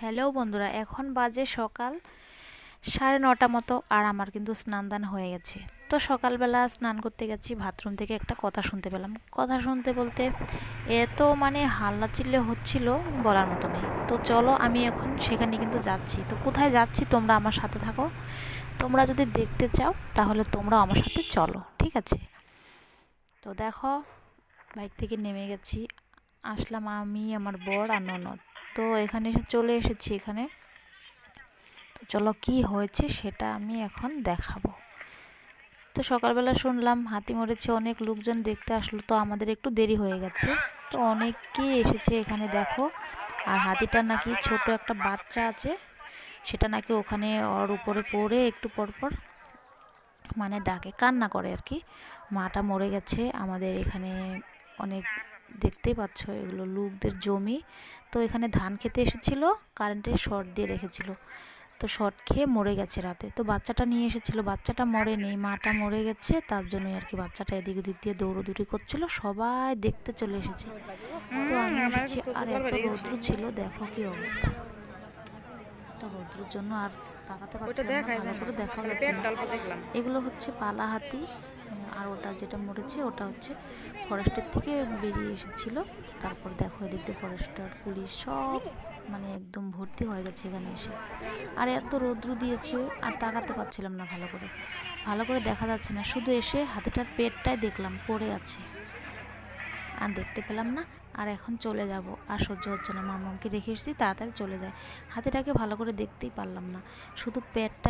Hello বন্ধুরা, এখন বাজে সকাল সাড়ে নটা মতো আর আমার কিন্তু স্নান দান হয়ে গেছে। তো সকালবেলা স্নান করতে গেছি, বাথরুম থেকে একটা কথা শুনতে পেলাম। কথা শুনতে বলতে এত মানে হাল্লা চিল্লে হচ্ছিল বলার মতো নেই। তো চলো আমি এখন সেখানে কিন্তু যাচ্ছি। তো কোথায় যাচ্ছি তোমরা আমার সাথে থাকো। তোমরা যদি দেখতে চাও তাহলে তোমরা আমার সাথে চলো, ঠিক আছে? তো দেখো, বাইক থেকে নেমে গেছি। আসলাম আমি, আমার বর আর ননদ। তো এখানে এসে চলে এসেছি এখানে। তো চলো কি হয়েছে সেটা আমি এখন দেখাবো। তো সকালবেলা শুনলাম হাতি মরেছে, অনেক লোকজন দেখতে আসলো, তো আমাদের একটু দেরি হয়ে গেছে। তো অনেকেই এসেছে এখানে, দেখো। আর হাতিটার নাকি ছোট একটা বাচ্চা আছে, সেটা নাকি ওখানে ওর উপরে পড়ে একটু পরপর মানে ডাকে, কান্না করে আর কি। মাটা মরে গেছে, আমাদের এখানে অনেক দেখতেই পাচ্ছ এগুলো লোকদের জমি। তো এখানে ধান খেতে এসেছিল কারেন্টের শর্ট দিয়ে রেখেছিল। তো শর্ট খেয়ে মরে গেছে রাতে। তো বাচ্চাটা নিয়ে এসেছিল বাচ্চাটা মরে নেই মাটা মরে গেছে তার জন্যই আর কি বাচ্চাটা এদিক ওদিক দিয়ে দৌড়োদৌড়ি করছিল সবাই দেখতে চলে এসেছে। তো আমি এসেছি আর এত রৌদ্র ছিল দেখো কি অবস্থা। তো রৌদ্রের জন্য আর তাকাতে পারছি না ভালো করে দেখা যাচ্ছে না। এগুলো হচ্ছে পালা হাতি আর ওটা যেটা মরেছে, ওটা হচ্ছে ফরেস্টের থেকে বেরিয়ে এসেছিল। তারপর দেখো দিয়ে ফরেস্টার পুলিশ সব মানে একদম ভর্তি হয়ে গেছে এখানে এসে। আর এত রৌদ্র দিয়েছে, আর তাকাতে পারছিলাম না ভালো করে। ভালো করে দেখা যাচ্ছে না, শুধু এসে হাতিটার পেটটাই দেখলাম, পড়ে আছে। আর দেখতে পেলাম না, আর এখন চলে যাব। আর সহ্য হচ্ছে না মামাকে রেখে এসেছি, তাড়াতাড়ি চলে যায়। হাতিটাকে ভালো করে দেখতেই পারলাম না, শুধু পেটটা